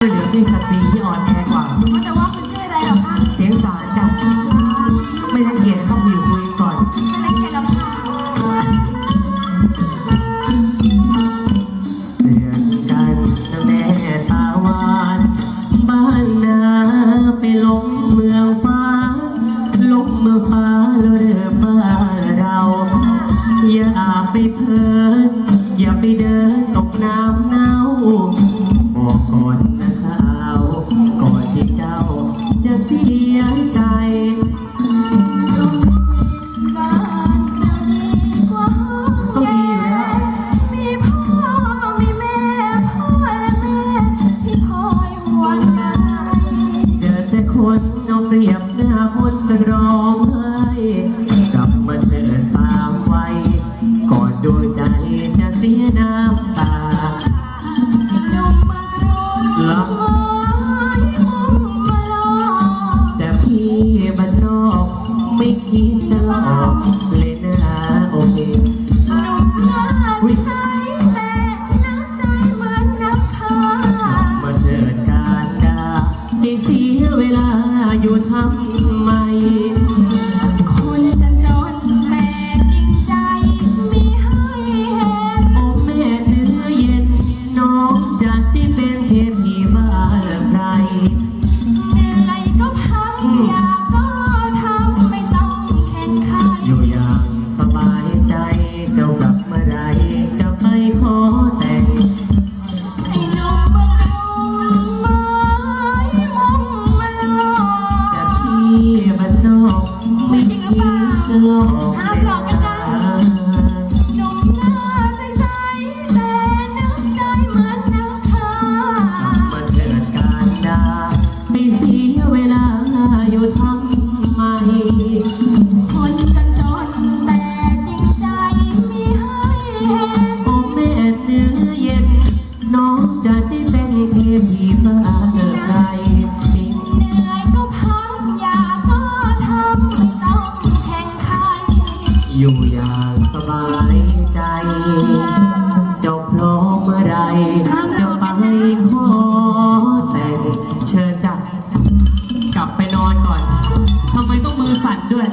ช่วยเหลือพี่สตรีที่อ่อนแอกว่า แต่ว่าคุณชื่ออะไรเหรอคะเสียงสารจ้ะไม่ได้เกียรติเข้าไปอยู่คุยก่อน ไม่ได้เขียนหรอกค่ะเตือนกันนะแม่ตาหวาน บ้านนาไปลงเมืองฟ้า ลงเมืองฟ้าแล้วเรือบ้านเรา อย่าไปเพลิน อย่าไปเดินตกน้ำเน่าาบนจะร้องไห้กลับมาเจอสามวัยก่อนดวงใจจะเสียน้ำตาหนุ่มเมือง อยู่ทำ อยู่ทำไม คนจนจนแต่จริงใจมีให้เห็นโอแม่เนื้อเย็น น้องจะได้เป็นเทพีบ้านใครจริงเหนื่อยก็พักอย่าก็ทำไม่ต้องแข่งขันอยู่อย่างสบายใจ เจ้าพร้อมเมื่อไรจะไปขอแต่งเชิญจ้ะกลับไปน ต้องมือสั่นด้วย